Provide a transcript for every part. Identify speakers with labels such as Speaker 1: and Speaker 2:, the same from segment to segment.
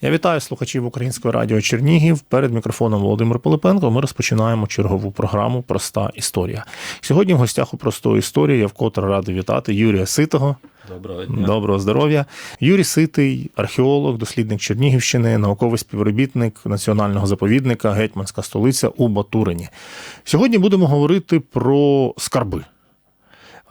Speaker 1: Я вітаю слухачів Українського радіо Чернігів. Перед мікрофоном Володимир Пилипенко. Ми розпочинаємо чергову програму Проста історія. Сьогодні в гостях у простої історії я вкотре радий вітати Юрія Ситого.
Speaker 2: Доброго дня.
Speaker 1: Доброго здоров'я. Юрій Ситий, археолог, дослідник Чернігівщини, науковий співробітник національного заповідника Гетьманська столиця у Батурині. Сьогодні будемо говорити про скарби.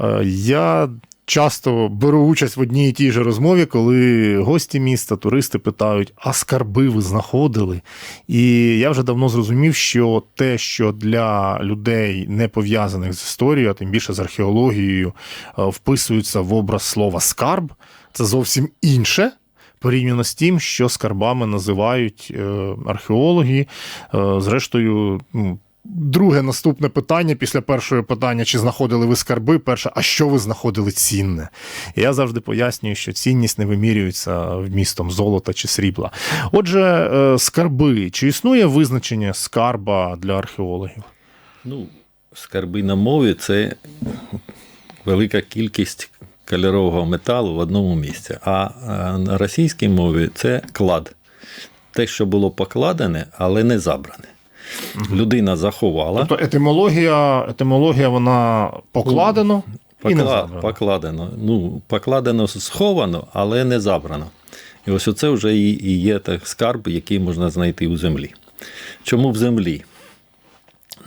Speaker 1: Е, Я часто беру участь в одній і тій же розмові, коли гості міста, туристи питають, а скарби ви знаходили? І я вже давно зрозумів, що те, що для людей не пов'язаних з історією, а тим більше з археологією, е, вписується в образ слова скарб, це зовсім інше. Порівняно з тим, що скарбами називають е, археологи. Е, Зрештою, ну, друге наступне питання після першого питання, чи знаходили ви скарби, перше, а що ви знаходили цінне? Я завжди пояснюю, що цінність не вимірюється вмістом золота чи срібла. Отже, е, скарби. Чи існує визначення скарба для археологів?
Speaker 2: Ну, скарби на мові це велика кількість кольорового металу в одному місці. А е, на російській мові це клад. Те, що було покладене, але не забране. Людина заховала.
Speaker 1: Тобто етимологія, етимологія вона покладено і не забрано.
Speaker 2: Покладено. Ну, покладено сховано, але не забрано. І ось оце вже і, є так скарб, який можна знайти у землі. Чому в землі?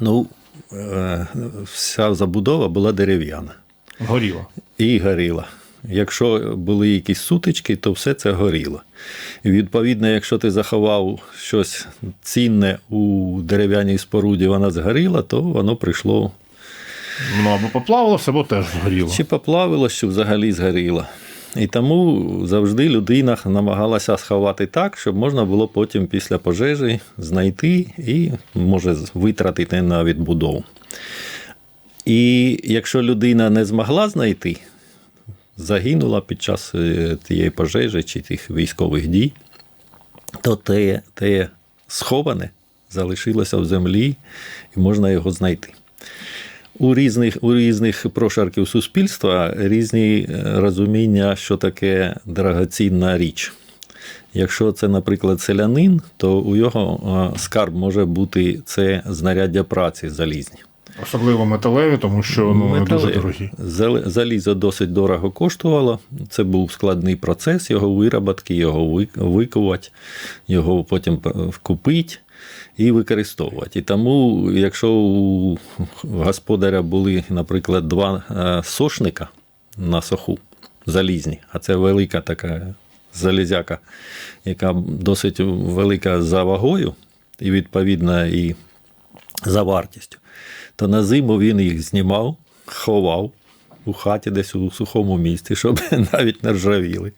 Speaker 2: Ну, е, вся забудова була дерев'яна
Speaker 1: Горіло.
Speaker 2: і горіла. Якщо були якісь сутички, то все це горіло. І відповідно, якщо ти заховав щось цінне у дерев'яній споруді, вона згоріла, то воно прийшло
Speaker 1: Ну або поплавилося, або теж згоріло.
Speaker 2: чи поплавило, що взагалі згоріло. І тому завжди людина намагалася сховати так, щоб можна було потім після пожежі знайти і може витратити на відбудову. І якщо людина не змогла знайти, загинула під час е, тієї пожежі чи тих військових дій, то те, те сховане залишилося в землі і можна його знайти. У різних, у різних прошарків суспільства різні е, розуміння, що таке дорогоцінна річ. Якщо це, наприклад, селянин, то у його е, скарб може бути це знаряддя праці залізні.
Speaker 1: Особливо металеві, тому що ну, не дуже дорогі.
Speaker 2: Залізо досить дорого коштувало. Це був складний процес його вироботки, його ви- викувати, його потім купити і використовувати. І тому, якщо у господаря були, наприклад, два е, сошника на соху залізні, а це велика така залізяка, яка досить велика за вагою, і відповідно і за вартістю, то на зиму він їх знімав, ховав у хаті десь у сухому місці, щоб навіть не ржавіли.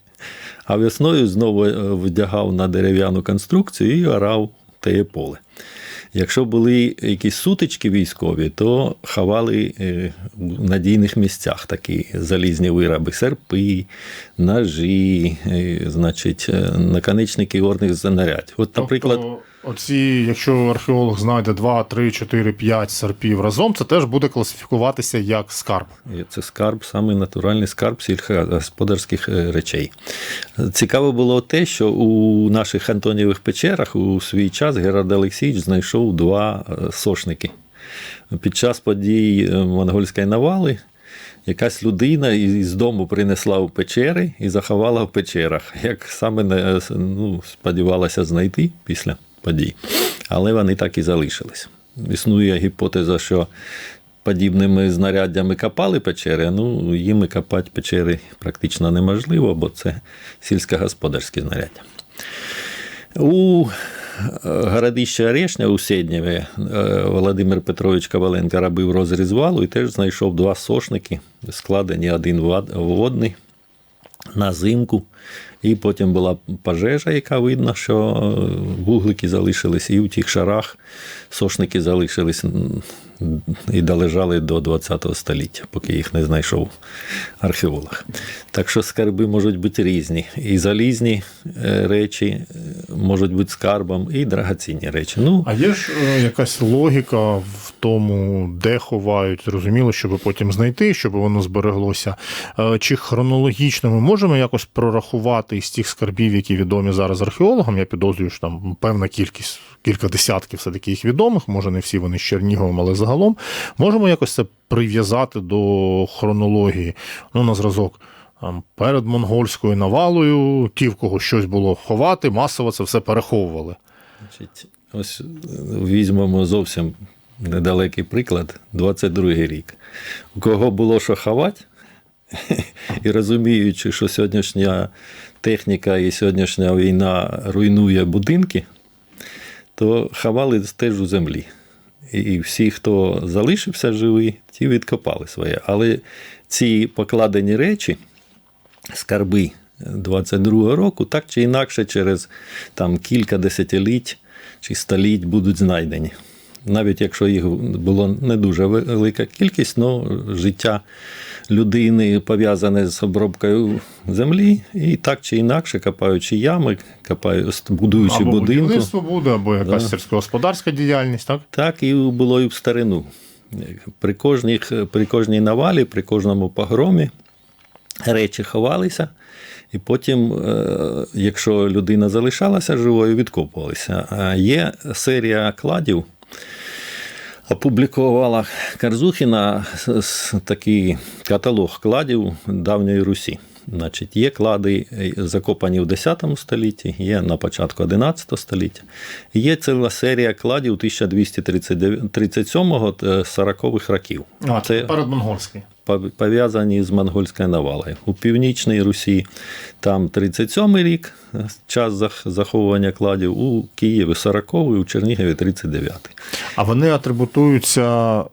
Speaker 2: А весною знову е, вдягав на дерев'яну конструкцію і орав теє поле. Якщо були якісь сутички військові, то ховали е, в надійних місцях такі залізні вироби, серпи, ножі, е, значить, наконечники горних знарядь. От, наприклад,
Speaker 1: Тобто, оці, якщо археолог знайде 2, 3, 4, 5 серпів разом, це теж буде класифікуватися як скарб.
Speaker 2: Це скарб, саме натуральний скарб сільськогосподарських е, речей. Цікаво було те, що у наших Антонієвих печерах у свій час Герард Олексійович знайшов два е, сошники. Під час подій е, монгольської навали якась людина із дому принесла у печери і заховала в печерах, як саме ну, сподівалася знайти після подій. Але вони так і залишились. Існує гіпотеза, що подібними знаряддями копали печери, ну їми копати печери практично неможливо, бо це сільськогосподарські знаряддя. У е, городищі Орешня у Седнєві е, Володимир Петрович Коваленко робив розріз валу і теж знайшов два сошники, складені один водний на зимку. І потім була пожежа, яка видно, що е, вуглики залишились, і в тих шарах сошники залишились. І долежали до 20 століття, поки їх не знайшов археолог. Так що скарби можуть бути різні. І залізні е, речі е, можуть бути скарбом, і драгоцінні речі. Ну,
Speaker 1: А є ж е, якась логіка в тому, де ховають, зрозуміло, щоб потім знайти, щоб воно збереглося. Чи хронологічно ми можемо якось прорахувати із тих скарбів, які відомі зараз археологам? Я підозрюю, що там певна кількість, кілька десятків все-таки їх відомих, може не всі вони з Черніговом, але загалом. Можемо якось це прив'язати до хронології. Ну, на зразок. Перед монгольською навалою, ті, в кого щось було ховати, масово це все переховували.
Speaker 2: Значить, ось е, візьмемо зовсім недалекий приклад, 22-й рік. У кого було що ховати, і розуміючи, що сьогоднішня техніка і сьогоднішня війна руйнує будинки, то ховали теж у землі. І всі, хто залишився живий, ті відкопали своє. Але ці покладені речі, скарби 22-го року, так чи інакше, через там, кілька десятиліть чи століть будуть знайдені. Навіть якщо їх було не дуже велика кількість, але життя людини пов'язане з обробкою землі, і так чи інакше, копаючи ями, копаю, будуючи
Speaker 1: або
Speaker 2: будинку.
Speaker 1: будівництво буде, або якась
Speaker 2: Да.
Speaker 1: сільськогосподарська діяльність, так?
Speaker 2: Так і було і в старину. При, кожніх, при кожній навалі, при кожному погромі речі ховалися, і потім, е, якщо людина залишалася живою, відкопувалися. А є серія кладів. Опублікувала Карзухіна такий каталог кладів давньої Русі. Значить, є клади е, закопані в 10 столітті, є на початку 11 століття. Є ціла серія кладів 1237-40-х років.
Speaker 1: А,
Speaker 2: Це
Speaker 1: це передмонгольський.
Speaker 2: Пов- пов'язані з монгольською навалою. У північній Русі там 37-й рік е, час заховування кладів, у Києві 40-й, у Чернігові 39-й.
Speaker 1: А вони атрибутуються е,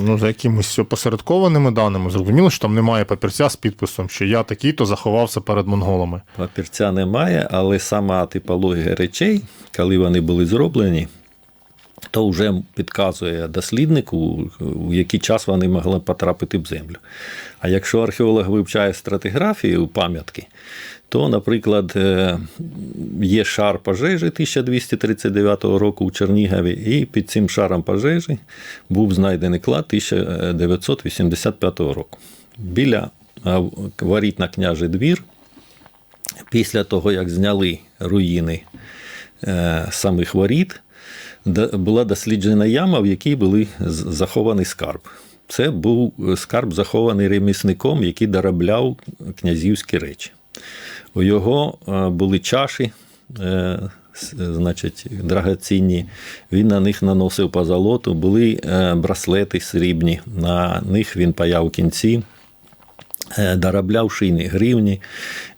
Speaker 1: ну, за якимись опосередкованими даними. Зрозуміло, що там немає папірця з підписом, що я такий-то заховався перед монголами.
Speaker 2: Папірця немає, але сама типологія речей, коли вони були зроблені, то вже підказує досліднику, у який час вони могли потрапити в землю. А якщо археолог вивчає стратиграфію пам'ятки, то, наприклад, е, є шар пожежі 1239 року у Чернігові, і під цим шаром пожежі був знайдений клад 1985 року. Біля воріт на княжий двір після того, як зняли руїни е, самих воріт, була досліджена яма, в якій були захований скарб. Це був е, скарб, захований ремісником, який доробляв князівські речі. У його е, були чаші, е, значить, драгоцінні. Він на них наносив позолоту, були браслети срібні, на них він паяв кінці. Е, доробляв шийні гривні.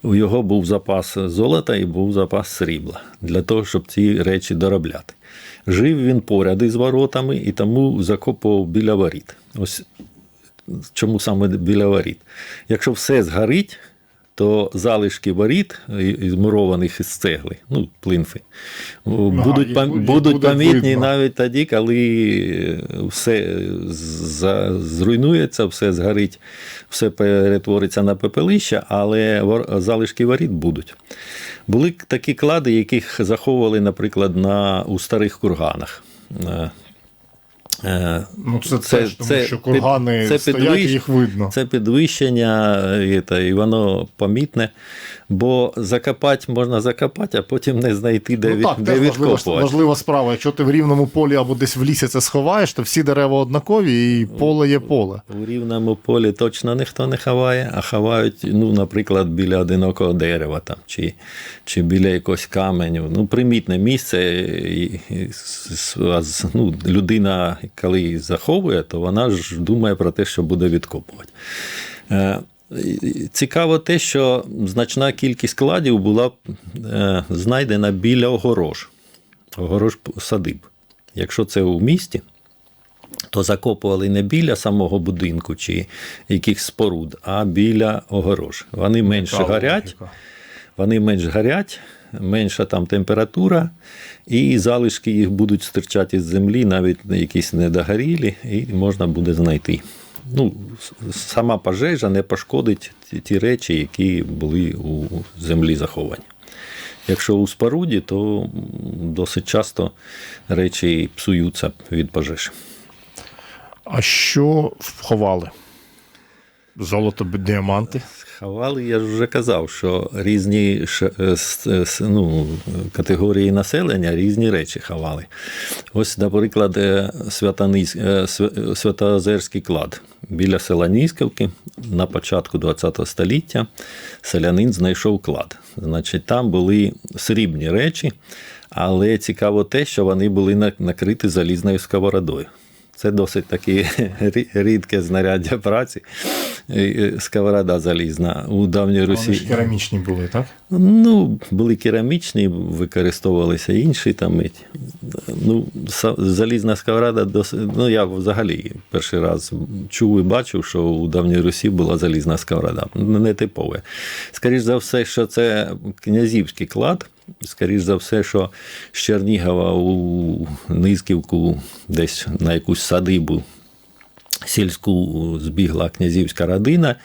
Speaker 2: У його був запас золота і був запас срібла для того, щоб ці речі доробляти. Жив він поряд із воротами і тому закопував біля воріт. Ось чому саме біля воріт. Якщо все згорить, то залишки воріт, і- і змурованих із цегли, ну, плинфи, будуть,
Speaker 1: їх
Speaker 2: пам- будуть
Speaker 1: видно.
Speaker 2: навіть тоді, коли все за- зруйнується, все згорить, все перетвориться на пепелище, але залишки воріт будуть. Були такі клади, яких заховували, наприклад, на, у старих курганах. Е,
Speaker 1: Ну, це, теж, тому що кургани
Speaker 2: це
Speaker 1: стоять і їх видно.
Speaker 2: Це підвищення, е, та, і воно помітне, бо закопати можна закопати, а потім не знайти, де,
Speaker 1: ну,
Speaker 2: від,
Speaker 1: так,
Speaker 2: де
Speaker 1: теж важлива,
Speaker 2: відкопувати.
Speaker 1: важлива справа. Якщо ти в рівному полі або десь в лісі це сховаєш, то всі дерева однакові і поле є поле.
Speaker 2: У рівному полі точно ніхто не ховає, а ховають, ну, наприклад, біля одинокого дерева там, чи, чи біля якогось каменю. Ну, примітне місце. І, і, ну, людина, коли заховує, то вона ж думає про те, що буде відкопувати. Цікаво те, що значна кількість кладів була е, знайдена біля огорож, огорож садиб. Якщо це у місті, то закопували не біля самого будинку чи якихось споруд, а біля огорож. Вони менше горять, вони менш горять, менша там температура, і залишки їх будуть стирчати з землі, навіть якісь недогорілі, і можна буде знайти. Ну, сама пожежа не пошкодить ті, речі, які були у землі заховані. Якщо у споруді, то досить часто речі псуються від пожеж.
Speaker 1: А що вховали? Золото, діаманти.
Speaker 2: Ховали, я ж вже казав, що різні е, е, ну, категорії населення різні речі ховали. Ось, наприклад, е, Святоозерський клад біля села Нісківки на початку ХХ століття селянин знайшов клад. Значить, там були срібні речі, але цікаво те, що вони були на- накриті залізною сковородою. Це досить таке рідке знаряддя праці. Сковорода залізна у давній
Speaker 1: Вони ж
Speaker 2: Русі.
Speaker 1: керамічні були, так?
Speaker 2: Ну, були керамічні, використовувалися інші там. Ну, залізна сковорода досить. Ну, я взагалі перший раз чув і бачив, що у давній Русі була залізна сковорода. Не типове. Скоріше за все, що це князівський клад. Скоріше за все, що з Чернігова у Низківку, десь на якусь садибу сільську збігла князівська родина,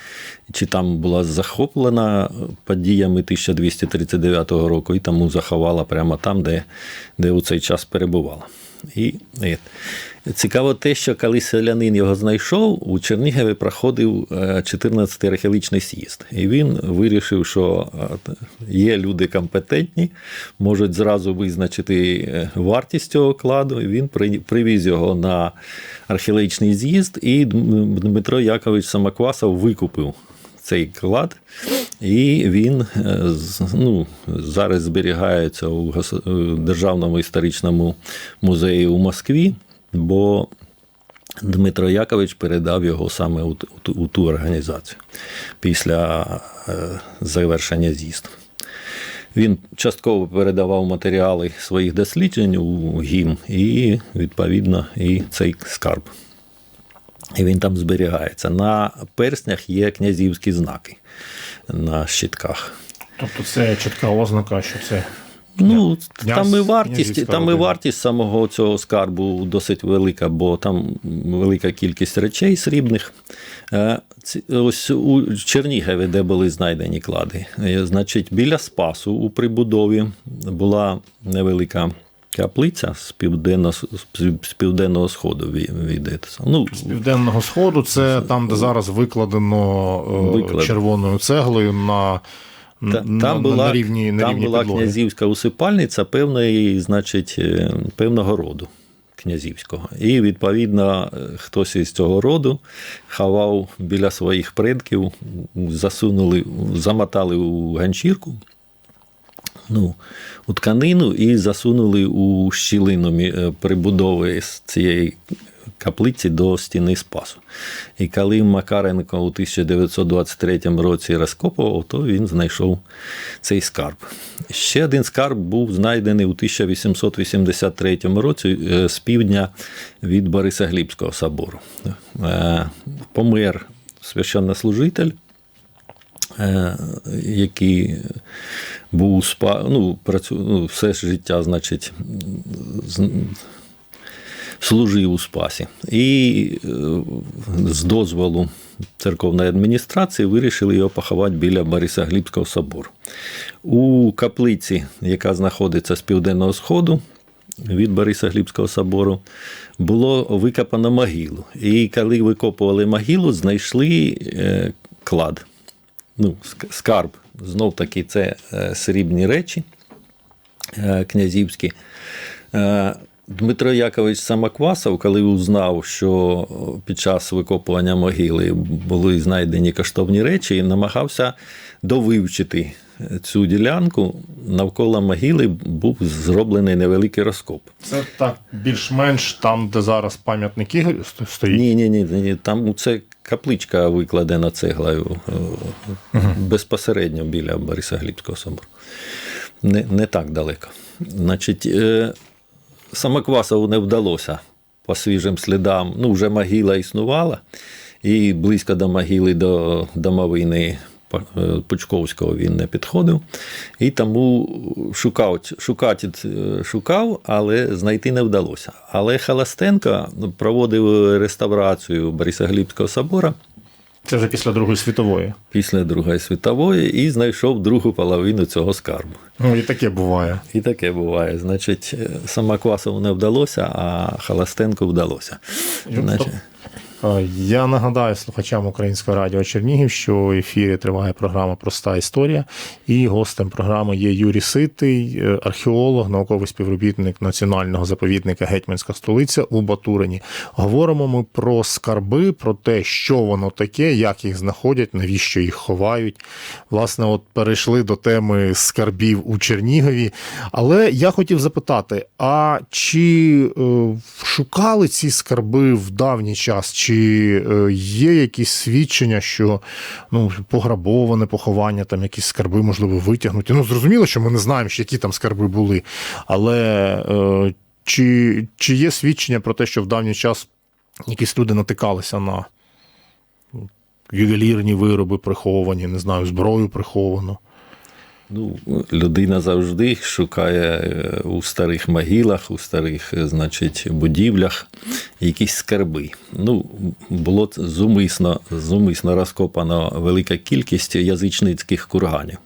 Speaker 2: чи там була захоплена подіями 1239 року, і тому заховала прямо там, де, де у цей час перебувала. І, цікаво те, що коли селянин його знайшов, у Чернігові проходив е, 14-й археологічний з'їзд. І він вирішив, що е, є люди компетентні, можуть зразу визначити е, вартість цього кладу. І він привіз його на археологічний з'їзд, і Дмитро Якович Самоквасов викупив цей клад, і він е, ну, зараз зберігається у Державному історичному музеї у Москві, бо Дмитро Якович передав його саме у, у, у ту організацію після е, завершення з'їзду. Він частково передавав матеріали своїх досліджень у ГІМ і, відповідно, і цей скарб. І він там зберігається. На перснях є князівські знаки на щитках.
Speaker 1: Тобто це чітка ознака, що це
Speaker 2: Ну,
Speaker 1: Князь-
Speaker 2: там і вартість, там і вартість самого цього скарбу досить велика, бо там велика кількість речей срібних. Е, Ось у Чернігові, де були знайдені клади, е, значить, біля Спасу у прибудові була невелика каплиця з південно, з південного сходу від, Ну,
Speaker 1: з південного сходу, це там, де зараз викладено е,
Speaker 2: Виклад.
Speaker 1: червоною цеглою на,
Speaker 2: Та-
Speaker 1: на,
Speaker 2: там була,
Speaker 1: на рівні, на
Speaker 2: там
Speaker 1: рівні
Speaker 2: була
Speaker 1: підлоги.
Speaker 2: князівська усипальниця певної, значить, е, певного роду князівського. І, відповідно, е, хтось із цього роду ховав біля своїх предків, засунули, замотали у ганчірку. Ну, у тканину і засунули у щілину е, прибудови з цієї каплиці до стіни Спасу. І коли Макаренко у 1923 році розкопував, то він знайшов цей скарб. Ще один скарб був знайдений у 1883 році е, з півдня від Борисоглібського собору. Е, Помер священнослужитель, який був у спа, ну, працю, ну, все життя, значить, служив у спасі. І е, з дозволу церковної адміністрації вирішили його поховати біля Борисоглібського собору. У каплиці, яка знаходиться з південного сходу, від Борисоглібського собору було викопано могилу. І коли викопували могилу, знайшли е, клад. Ну, скарб. Знов таки, це е, срібні речі е, князівські. Е, Дмитро Якович Самоквасов, коли узнав, що під час викопування могили були знайдені коштовні речі, намагався довивчити цю ділянку. Навколо могили був зроблений невеликий розкоп.
Speaker 1: Це так більш-менш там, де зараз пам'ятник Ігорю стоїть.
Speaker 2: Ні, ні, ні, ні. Там це капличка викладена цеглою е, безпосередньо біля Борисоглібського собору. Не, не так далеко. Значить, е, Самоквасову не вдалося по свіжим слідам. Ну, вже могила існувала, і близько до могили до домовини Пучковського він не підходив. І тому шукав, шукати е, шукав, але знайти не вдалося. Але Халастенко проводив реставрацію Борисоглібського собора
Speaker 1: Це вже після Другої світової.
Speaker 2: після Другої світової і знайшов другу половину цього скарбу.
Speaker 1: Ну і таке буває.
Speaker 2: І таке буває. Значить, Самоквасову не вдалося, а Халастенку вдалося. Значить,
Speaker 1: Е, Я нагадаю слухачам Українського радіо Чернігів, що в ефірі триває програма Проста історія, і гостем програми є Юрій Ситий, е, археолог, науковий співробітник національного заповідника Гетьманська столиця у Батурині. Говоримо ми про скарби, про те, що воно таке, як їх знаходять, навіщо їх ховають. Власне, от перейшли до теми скарбів у Чернігові. Але я хотів запитати: а чи е, шукали ці скарби в давній час? Чи е, є якісь свідчення, що ну, пограбоване поховання, там якісь скарби, можливо, витягнуті? Ну, зрозуміло, що ми не знаємо, що які там скарби були. Але е, чи, чи є свідчення про те, що в давній час якісь люди натикалися на ювелірні вироби приховані, не знаю, зброю приховану?
Speaker 2: Ну, людина завжди шукає е, у старих могилах, у старих, е, значить, будівлях якісь скарби. Ну, було зумисно, зумисно розкопано велика кількість язичницьких курганів.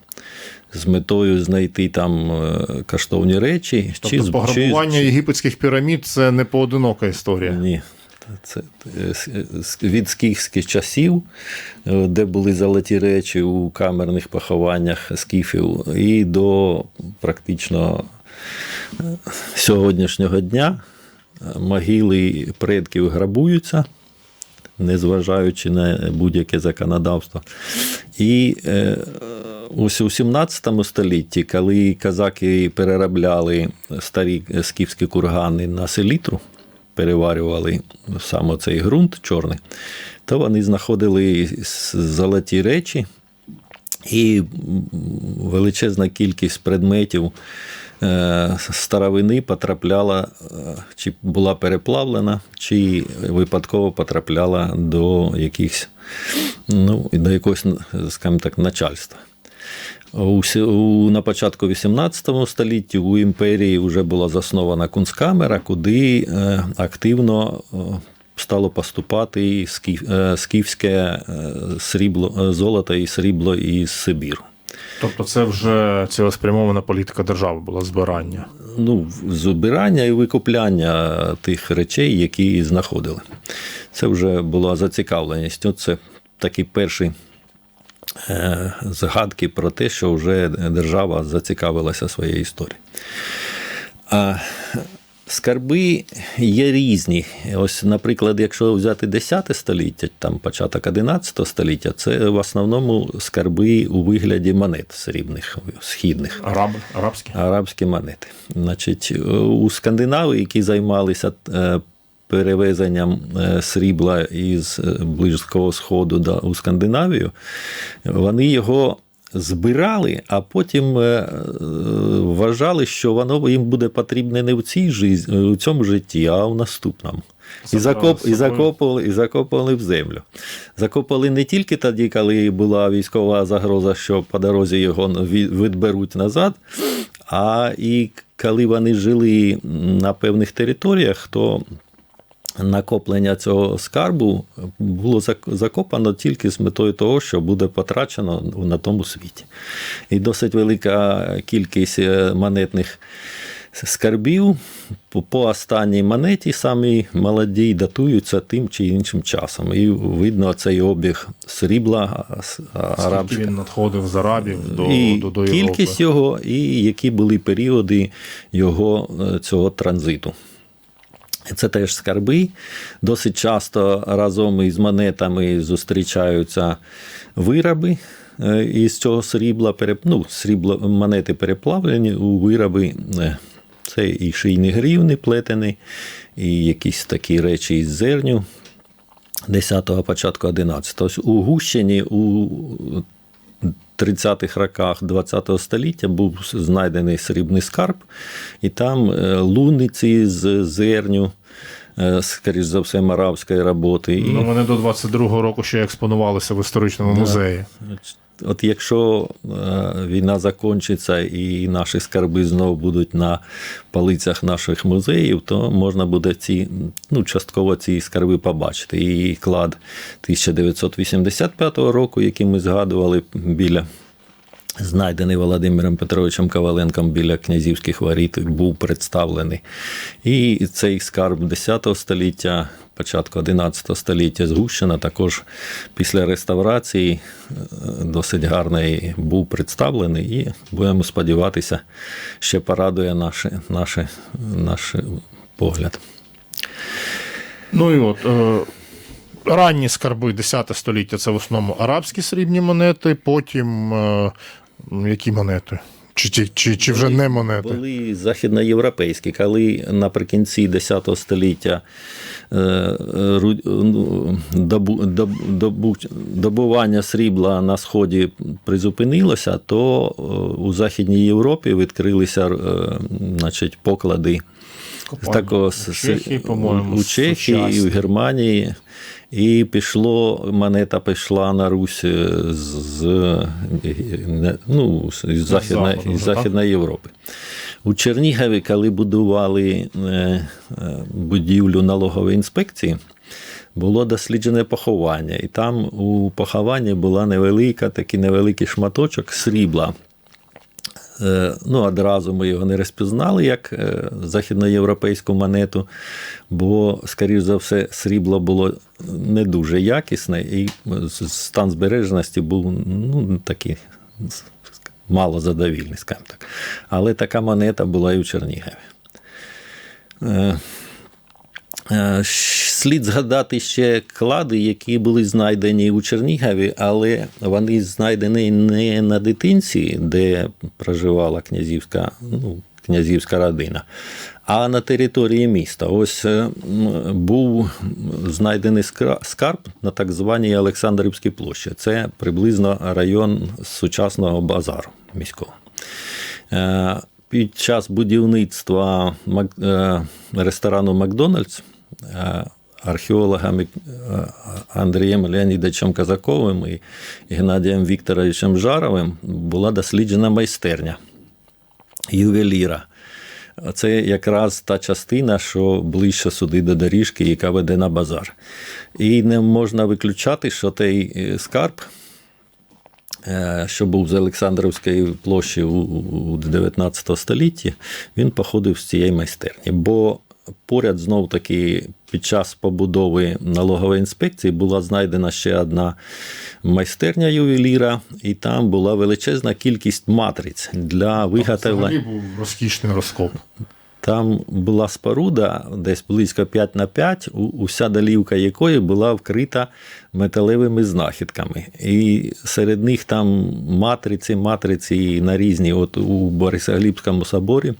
Speaker 2: З метою знайти там е, коштовні речі,
Speaker 1: Тобто
Speaker 2: з-
Speaker 1: пограбування єгипетських пірамід це не поодинока історія.
Speaker 2: Ні. Це е, с- від скіфських часів, е, де були золоті речі у камерних похованнях скіфів, і до практично е, сьогоднішнього дня е, могили предків грабуються, незважаючи на будь-яке законодавство. І е, ось у 17 столітті, коли казаки переробляли старі скіфські кургани на селітру, переварювали саме цей ґрунт чорний, то вони знаходили золоті речі і величезна кількість предметів е, старовини потрапляла, е, чи була переплавлена, чи випадково потрапляла до якихось, ну, до якогось, скажімо так, начальства. У, на початку 18 столітті у імперії вже була заснована кунсткамера, куди е, активно е, стало поступати е, скіфське срібло, золото і срібло із Сибіру.
Speaker 1: Тобто це вже цілеспрямована політика держави була збирання.
Speaker 2: ну, збирання і викупляння тих речей, які знаходили. Це вже була зацікавленість. От Це такі перші е, згадки про те, що вже держава зацікавилася своєю історією. А скарби є різні. Ось, наприклад, якщо взяти 10 століття, там початок 11 століття, це в основному скарби у вигляді монет срібних, східних
Speaker 1: Араб, арабські?
Speaker 2: арабські монети. Значить, у Скандинавії, які займалися е, перевезенням е, срібла із е, Близького Сходу у Скандинавію, вони його збирали, а потім е, вважали, що воно їм буде потрібне не в цій житті, у цьому житті, а в наступному. І, закоп, і, закопували, і закопували в землю. Закопали не тільки тоді, коли була військова загроза, що по дорозі його відберуть назад, а і коли вони жили на певних територіях, то накоплення цього скарбу було закопано тільки з метою того, що буде потрачено на тому світі. І досить велика кількість е, монетних скарбів по- останній монеті, самі молоді, датуються тим чи іншим часом. І видно цей обіг срібла арабського.
Speaker 1: він надходив з Арабів до,
Speaker 2: і
Speaker 1: до, до Європи?
Speaker 2: кількість його, і які були періоди його е, цього транзиту. Це теж скарби. Досить часто разом із монетами зустрічаються вироби е, із цього срібла. Ну, срібло, монети переплавлені у вироби. е, Це і шийні грівни плетені, і якісь такі речі із зерню 10-го, початку 11-го. Ось У Гущині у 30-х роках 20-го століття був знайдений срібний скарб, і там е, луниці з зерню, е, скоріш за все, маравської роботи.
Speaker 1: Ну, вони до 22-го року ще експонувалися в історичному музеї.
Speaker 2: От якщо е, війна закінчиться і наші скарби знову будуть на полицях наших музеїв, то можна буде ці, ну, частково ці скарби побачити. І клад 1985 року, який ми згадували біля знайдений Володимиром Петровичем Коваленком біля князівських воріт, був представлений. І цей скарб 10 століття, початку 11 століття Згущена, також після реставрації е, досить гарний був представлений. І будемо сподіватися, ще порадує наш, наш, наш погляд.
Speaker 1: Ну і от. Е... Ранні скарби 10 століття це в основному арабські срібні монети, потім е, які монети? Чи, чи, чи, чи вже не монети?
Speaker 2: Були західноєвропейські, коли наприкінці 10 століття е, ну, добу- добу- добування срібла на сході призупинилося, то е, у Західній Європі відкрилися е, значить, поклади з такого з-
Speaker 1: У Чехії, по-моєму,
Speaker 2: у Чехії, і в. Германії. І пішло, монета пішла на Русь з, з, ну, з, Західної,
Speaker 1: так?
Speaker 2: Західної Європи. У Чернігові, коли будували е, е, будівлю налогової інспекції, було досліджене поховання. І там у похованні була невелика, такий невеликий шматочок срібла. Е, Ну, одразу ми його не розпізнали як е, західноєвропейську монету, бо, скоріш за все, срібло було не дуже якісне, і стан збереженості був ну, такий мало задовільний, скажімо так. Але така монета була і в Чернігові. Е, Слід згадати ще клади, які були знайдені у Чернігові, але вони знайдені не на дитинці, де проживала князівська, ну, князівська родина, а на території міста. Ось е, був знайдений скарб на так званій Олександрівській площі. Це приблизно район сучасного базару міського. Е, Під час будівництва ресторану Макдональдс археологами е, Андрієм Леонідовичем Казаковим і Геннадієм Вікторовичем Жаровим була досліджена майстерня ювеліра. Це якраз та частина, що ближче сюди до доріжки, яка веде на базар. І не можна виключати, що той е, скарб е, що був з Олександрівської площі у 19 столітті, він походив з цієї майстерні. Бо поряд знов таки під час побудови налогової інспекції була знайдена ще одна майстерня ювеліра, і там була величезна кількість матриць для виготовлення.
Speaker 1: Взагалі був розкішний розкоп.
Speaker 2: Там була споруда десь близько 5 на 5, уся долівка якої була вкрита металевими знахідками. І серед них там матриці, матриці на різні. От у Борисоглібському соборі.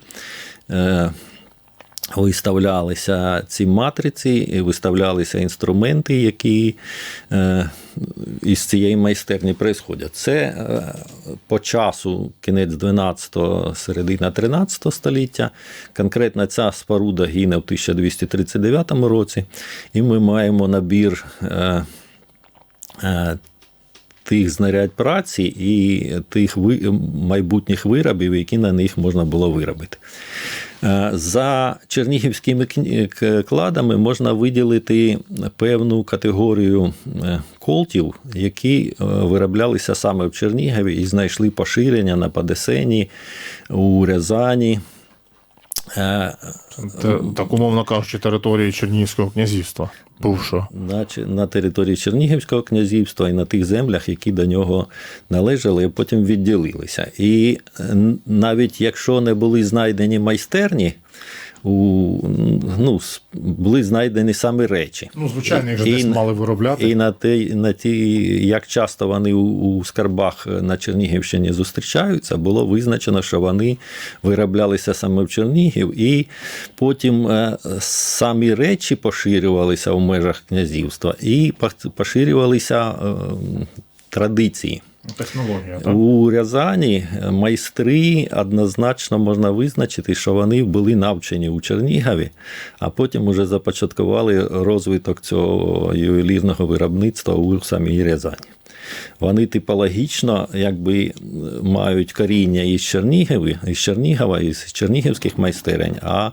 Speaker 2: Е, Виставлялися ці матриці, виставлялися інструменти, які е, із цієї майстерні происходять. Це е, по часу кінець 12-го, середина 13 століття. Конкретно ця споруда гине в 1239 році, і ми маємо набір. Тих знарядь праці і тих майбутніх виробів, які на них можна було виробити. Е, За чернігівськими кладами можна виділити певну категорію е, колтів, які е, вироблялися саме в Чернігові і знайшли поширення на Падесені, у Рязані.
Speaker 1: Це, так, умовно кажучи, території Чернігівського князівства. Бувшого.
Speaker 2: на, на території Чернігівського князівства і на тих землях, які до нього належали, а потім відділилися. І навіть якщо не були знайдені майстерні, у, ну, були знайдені саме речі.
Speaker 1: Ну, звичайно, їх же
Speaker 2: І-
Speaker 1: десь мали виробляти.
Speaker 2: І на ті, на ті, як часто вони у, у скарбах на Чернігівщині зустрічаються, було визначено, що вони вироблялися саме в Чернігів, і потім е, самі речі поширювалися в межах князівства і поширювалися е, традиції.
Speaker 1: Технологія, так?
Speaker 2: У Рязані майстри однозначно можна визначити, що вони були навчені у Чернігові, а потім уже започаткували розвиток цього ювелірного виробництва у самій Рязані. Вони типологічно якби мають коріння із Чернігови, із Чернігова, із чернігівських майстерень, а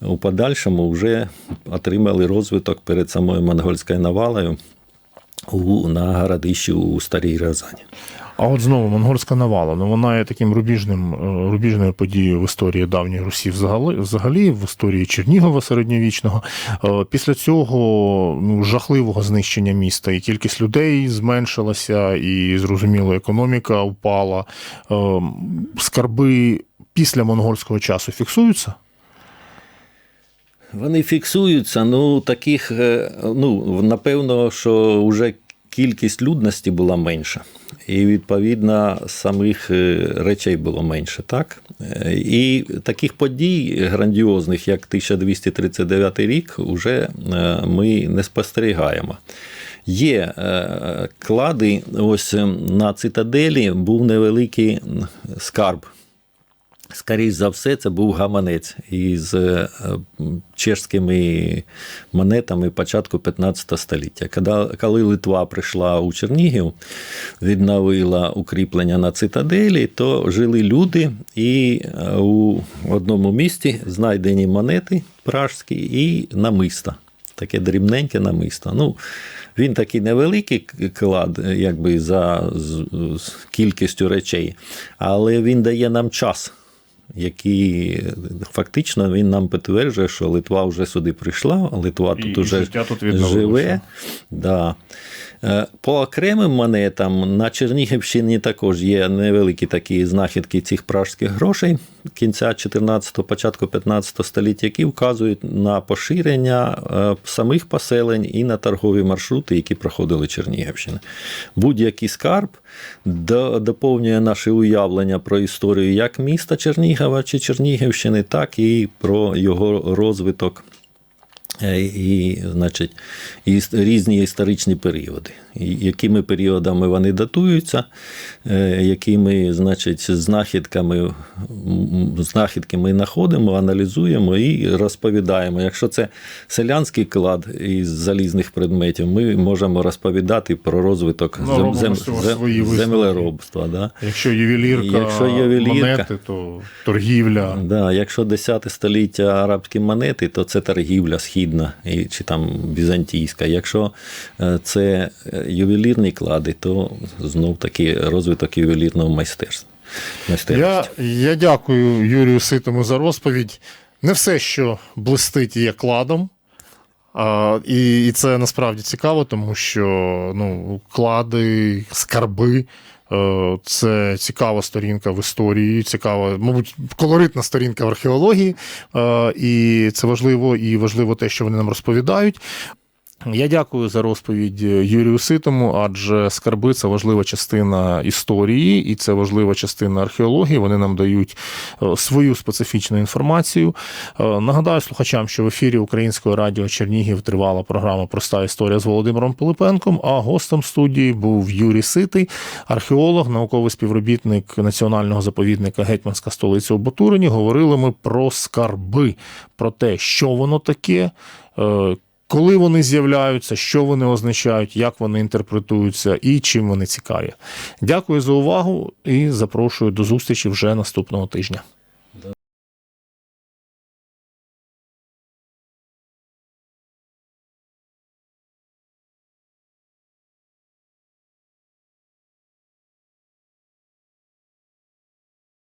Speaker 2: у подальшому вже отримали розвиток перед самою монгольською навалою у, на городищі у Старій Рязані.
Speaker 1: А от знову монгольська навала, ну вона є таким рубіжним, е, рубіжною подією в історії давньої Русі взагалі, взагалі в історії Чернігова середньовічного. Е, Після цього ну, жахливого знищення міста, і кількість людей зменшилася, і зрозуміло, економіка впала. Е, Скарби після монгольського часу фіксуються.
Speaker 2: Вони фіксуються, ну таких, е, ну напевно, що вже кількість людності була менша, і відповідно самих е, речей було менше, так? Е, І таких подій грандіозних, як 1239 рік, вже ми не спостерігаємо. Є клади, ось на цитаделі був невеликий скарб. Скоріше за все, це був гаманець із е, чешськими монетами початку 15 століття. Коли, Литва прийшла у Чернігів, відновила укріплення на цитаделі, то жили люди, і е, у одному місті знайдені монети пражські і намиста. Таке дрібненьке намисто. Ну, він такий невеликий клад, якби за кількістю речей, але він дає нам час який фактично він нам підтверджує, що Литва вже сюди прийшла, Литва тут
Speaker 1: і
Speaker 2: уже
Speaker 1: життя тут
Speaker 2: живе. Да. Е, По окремим монетам на Чернігівщині також є невеликі такі знахідки цих пражських грошей кінця 14-го, початку 15 століття, які вказують на поширення е, самих поселень і на торгові маршрути, які проходили Чернігівщини. Будь-який скарб до- доповнює наше уявлення про історію як міста Чернігова чи Чернігівщини, так і про його розвиток і, значить, і різні історичні періоди. Якими періодами вони датуються, е, якими, значить, знахідками знахідки ми знаходимо, аналізуємо і розповідаємо. Якщо це селянський клад із залізних предметів, ми можемо розповідати про розвиток
Speaker 1: Ну,
Speaker 2: зем, зем, зем- землеробства. Да?
Speaker 1: Якщо ювелірка,
Speaker 2: Якщо ювелірка-
Speaker 1: монети, то торгівля.
Speaker 2: Да, якщо 10 століття арабські монети, то це торгівля східна чи там візантійська. Якщо е, це е, ювелірні клади, то знов таки розвиток ювелірного майстерства.
Speaker 1: Я, я дякую Юрію Ситому за розповідь. Не все, що блистить, є кладом. А, і, і це насправді цікаво, тому що ну, клади, скарби. Е, Це цікава сторінка в історії, цікава, мабуть, колоритна сторінка в археології. Е, І це важливо, і важливо те, що вони нам розповідають. Я дякую за розповідь Юрію Ситому, адже скарби це важлива частина історії і це важлива частина археології. Вони нам дають е, свою специфічну інформацію. Е, Нагадаю слухачам, що в ефірі Українського радіо Чернігів тривала програма Проста історія з Володимиром Пилипенком. А гостем студії був Юрій Ситий, археолог, науковий співробітник національного заповідника Гетьманська столиця у Батурині. Говорили ми про скарби, про те, що воно таке. Коли вони з'являються, що вони означають, як вони інтерпретуються і чим вони цікаві. Дякую за увагу і запрошую до зустрічі вже наступного тижня.